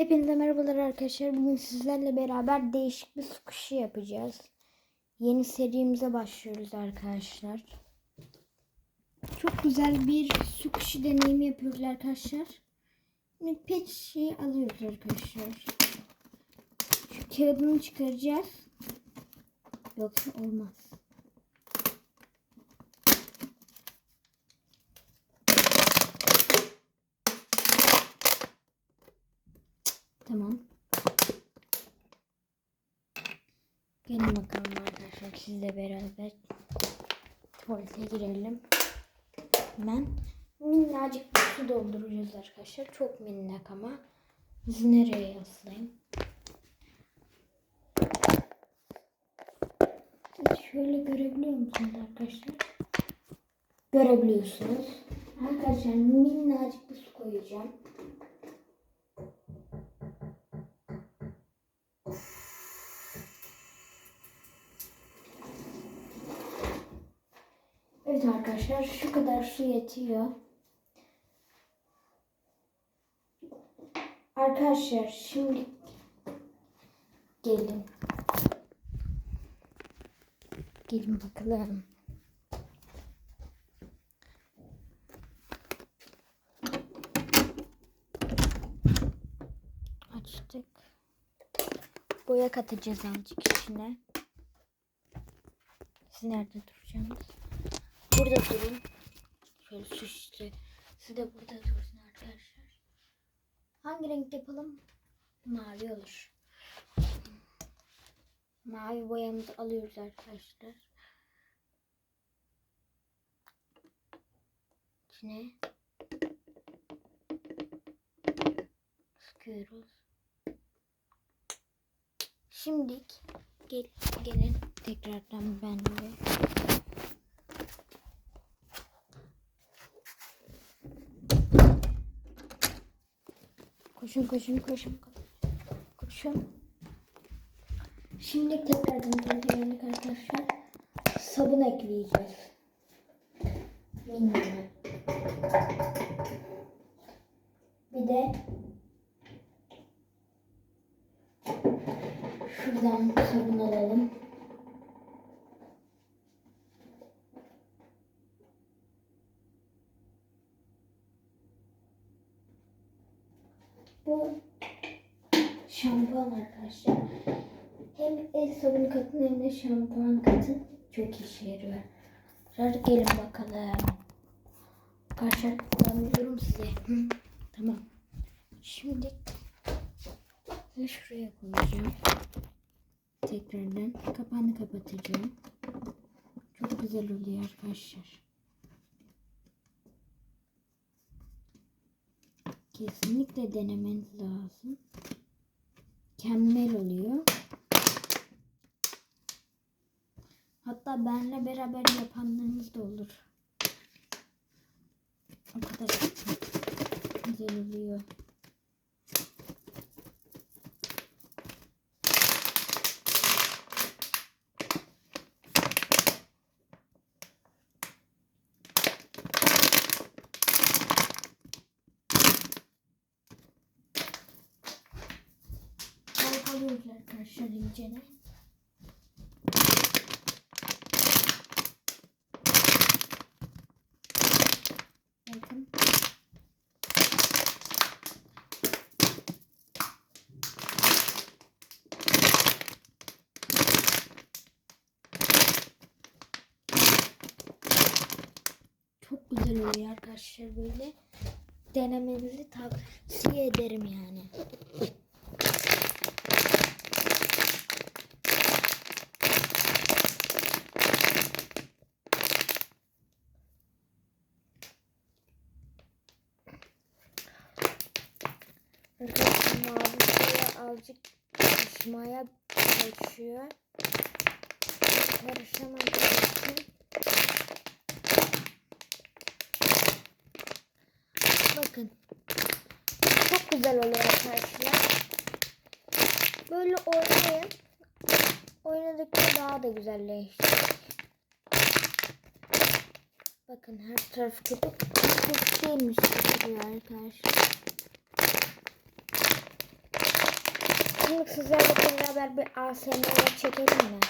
Hepinize merhabalar arkadaşlar. Bugün sizlerle beraber değişik bir su kuşu yapacağız. Yeni serimize başlıyoruz arkadaşlar. Çok güzel bir su kuşu deneyimi yapıyoruz arkadaşlar. Pet şişeyi alıyoruz arkadaşlar. Şu kağıdını çıkaracağız. Yoksa olmaz. Tamam. Gelin bakalım arkadaşlar sizle beraber tuvalete girelim. Hemen minnacık bir su dolduracağız arkadaşlar. Çok minnak ama. Sizi nereye yaslayayım? Şöyle görebiliyor musunuz arkadaşlar? Görebiliyorsunuz. Arkadaşlar minnacık bir su koyacağım. Evet arkadaşlar şu kadar su yetiyor. Arkadaşlar şimdi gelin. Gelin bakalım. Açtık. Boya katacağız azıcık içine. Siz nerede duracaksınız? Burada durun. Şöyle işte. Siz de burada durun arkadaşlar. Hangi renk yapalım? Mavi olur. Mavi boyamızı alıyoruz arkadaşlar. İçine sıkıyoruz. Şimdilik gel, gelin tekrardan ben de Koşun koşun koşun. Koşun. Şimdi tekrardan kontrolünü arkadaşlar. Sabun ekleyeceğiz. Minimum. Bir de şuradan sabun alalım. Bu şampuan arkadaşlar. Hem el sabunu katın hem de şampuan katın. Çok işe yarıyor. Gelin bakalım. Arkadaşlar kullanıyorum size. Hı, tamam. Şimdi ve şuraya koyacağım. Tekrardan kapağını kapatacağım. Çok güzel oluyor arkadaşlar. Kesinlikle denemeniz lazım. Mükemmel oluyor. Hatta benle beraber yapanlarınız da olur. O kadar güzel oluyor. Arkadaşlar incene. Bakın. Çok güzel oluyor arkadaşlar böyle. Denemenizi tavsiye ederim yani. Arkadaşlar mavi suya azıcık karışmaya çalışıyor. Karışamadığı için Bakın. Çok güzel oluyor arkadaşlar. Böyle oynayın. Oynadıkça daha da güzelleşecek. Bakın her tarafı köpük. Şeymiş gibi arkadaşlar. Şimdi sizlerle beraber bir ASMR çekelim mi?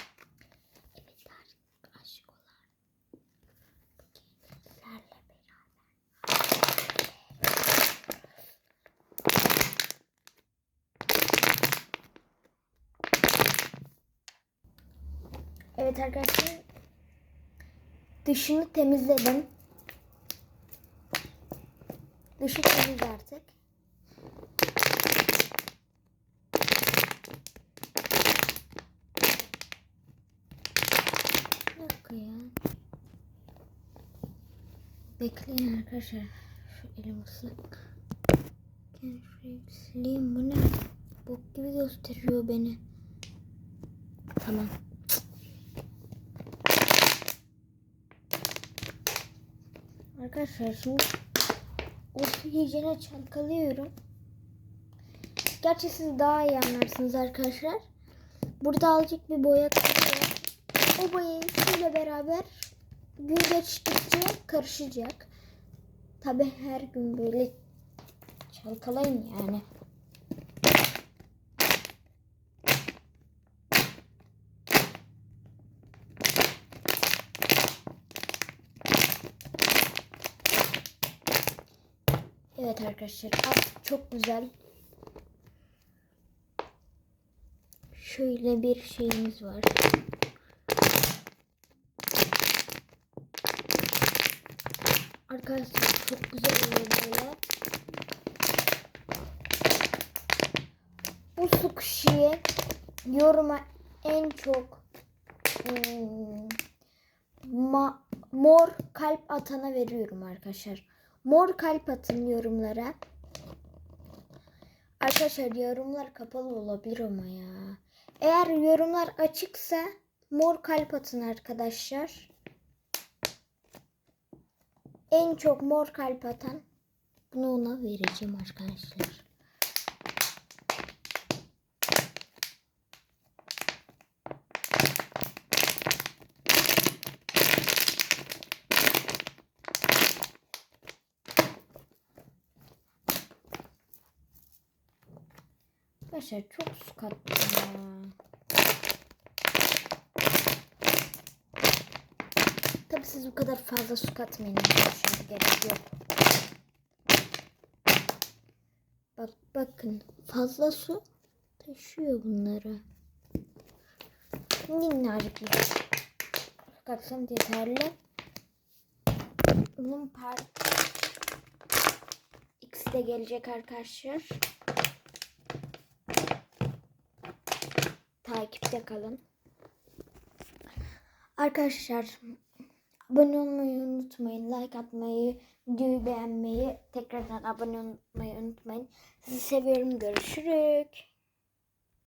Evet arkadaşlar. Dışını temizledim. Dışı temiz artık. Bir dakika ya. Bekleyin arkadaşlar. Şu elim ıslak. Sileyim. Bu ne? Bok gibi gösteriyor beni. Tamam. Arkadaşlar şimdi o hijyene çalkalıyorum. Gerçi siz daha iyi anlarsınız arkadaşlar. Burada azıcık bir boya kalıyor. O boyayı suyla beraber gün geçtikçe karışacak. Tabi her gün böyle çalkalayın yani. Evet arkadaşlar artık çok güzel. Şöyle bir şeyimiz var. Arkadaşlar çok güzel oluyor böyle. Bu su kuşiyi yoruma en çok hmm, ma- mor kalp atana veriyorum arkadaşlar. Mor kalp atın yorumlara. Arkadaşlar yorumlar kapalı olabilir ama ya. Eğer yorumlar açıksa mor kalp atın arkadaşlar. En çok mor kalp atan bunu ona vereceğim arkadaşlar. Arkadaşlar çok su kattım ya. Tabi siz bu kadar fazla su katmayın arkadaşlar. Gerek yok. Bak bakın fazla su taşıyor bunları. Minnacık bir su katsam yeterli. Bunun part X de gelecek arkadaşlar. takipte kalın. Arkadaşlar abone olmayı unutmayın. Like atmayı, videoyu beğenmeyi, tekrardan abone olmayı unutmayın. Sizi seviyorum. Görüşürüz.